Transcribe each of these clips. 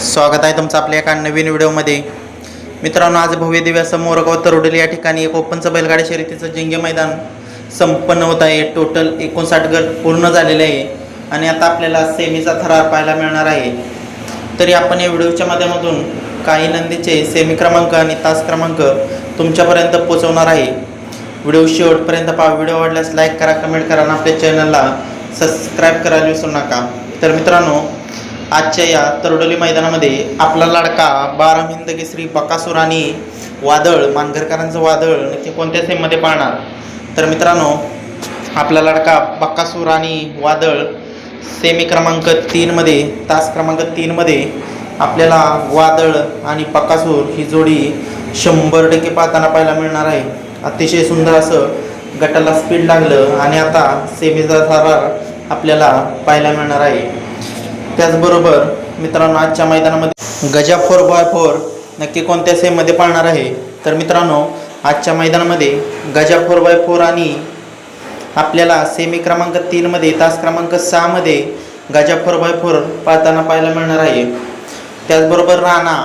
स्वागत आहे तुमचं आपल्या एका नवीन व्हिडिओमध्ये. मित्रांनो आज भव्य दिव्यासमोर असं मोरगाव तरोडली या ठिकाणी एक ओपनचं बैलगाडी शर्यतीचं जिंगे मैदान संपन्न होत आहे. टोटल एकोणसाठ गट पूर्ण झालेले आहे आणि आता आपल्याला सेमीचा थरार पाहायला मिळणार आहे. तरी आपण या व्हिडिओच्या माध्यमातून काही नंदीचे सेमी क्रमांक आणि तास क्रमांक तुमच्यापर्यंत पोहोचवणार आहे. व्हिडिओ शेवटपर्यंत पहा. व्हिडिओ आवडल्यास लाईक करा कमेंट करा आणि आपल्या चॅनलला सबस्क्राईब करायला विसरू नका. तर मित्रांनो आजच्या या तरडोली मैदानामध्ये आपला लाडका बारा हिंद केसरी बकासूर आणि वादळ मानघरकरांचं वादळ नक्की कोणत्या सेममध्ये पाहणार? तर मित्रांनो आपला लाडका बकासूर आणि वादळ सेमी क्रमांक तीनमध्ये तास क्रमांक तीनमध्ये आपल्याला वादळ आणि बकासूर ही जोडी शंभर टक्के पाहताना पाहायला मिळणार आहे. अतिशय सुंदर असं गटाला स्पीड लागलं आणि आता सेमीचा थरार आपल्याला पाहायला मिळणार आहे. त्याचबरोबर मित्रांनो आजच्या मैदानामध्ये गजा फोर बाय फोर नक्की कोणत्या सेममध्ये पाळणार आहे? तर मित्रांनो आजच्या मैदानामध्ये गजा फोर बाय फोर आणि आपल्याला सेमी क्रमांक तीनमध्ये तास क्रमांक सहामध्ये गजा फोर बाय फोर पाळताना पाहायला मिळणार आहे. त्याचबरोबर राणा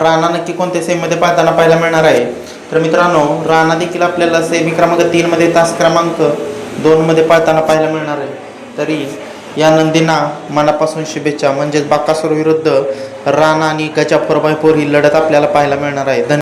राणा नक्की कोणत्या सेममध्ये पाहताना पाहायला मिळणार आहे? तर मित्रांनो राणा देखील आपल्याला सेमी क्रमांक तीनमध्ये तास क्रमांक दोनमध्ये पाहताना पाहायला मिळणार आहे. तरी या नंदींना मनापासून शुभेच्छा. म्हणजेच बाकासूर विरुद्ध राणा आणि गजा फोर ही लढत आपल्याला पाहायला मिळणार आहे. धन्यवाद.